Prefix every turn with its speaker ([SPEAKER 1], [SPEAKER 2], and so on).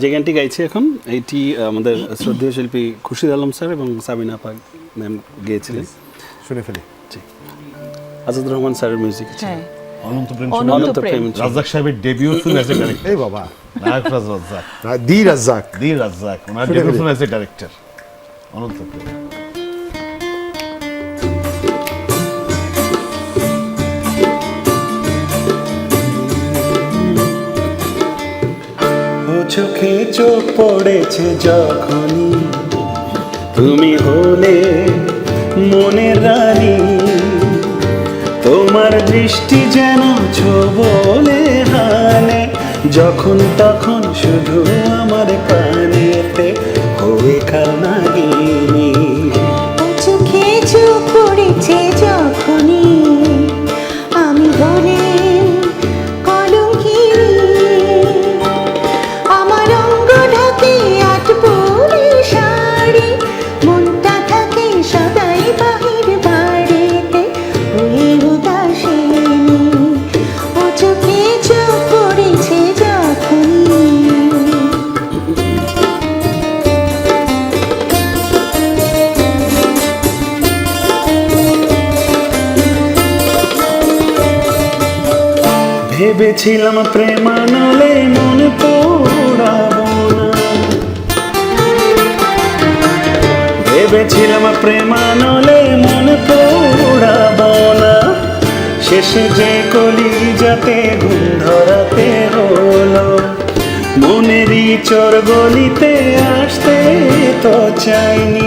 [SPEAKER 1] যে গানটি গাইছি এখন এইটি আমাদের শ্রদ্ধেয় শিল্পী খুশিদ আলম স্যার এবং সাবিনা পাক ম্যাম গেয়েছিলেন।
[SPEAKER 2] শুনে ফেলি।
[SPEAKER 1] জি। আজাদ রহমান স্যারের মিউজিক
[SPEAKER 3] হ্যাঁ।
[SPEAKER 2] অনন্ত প্রেম
[SPEAKER 3] অনন্ত প্রেম।
[SPEAKER 2] রাজ্জাক সাহেবের debut film as a director
[SPEAKER 4] এই বাবা।
[SPEAKER 2] নায়ক Raj Razzak
[SPEAKER 4] the Razzak.
[SPEAKER 2] The Razzak. Owner debut film as a director Ananta Prem.
[SPEAKER 1] চোখে চোখ পড়েছে যখনই। তুমি হলে মনের রানী। তোমার দৃষ্টি যেন ছোবলে হানে। যখন তখন শুধু আমার প্রাণেতে হয়ে খানা
[SPEAKER 5] চোখে চোখ পড়েছে যখনই। আমি বলে
[SPEAKER 1] ভেবেছিলাম প্রেমানলে মন পোড়াবো না। ভেবেছিলাম প্রেমানলে মন পোড়াবো না। শেষে যে কলি যাতে ঘুম ধরাতে হলো, মনেরই চোর গলিতে আসতে তো চাইনি।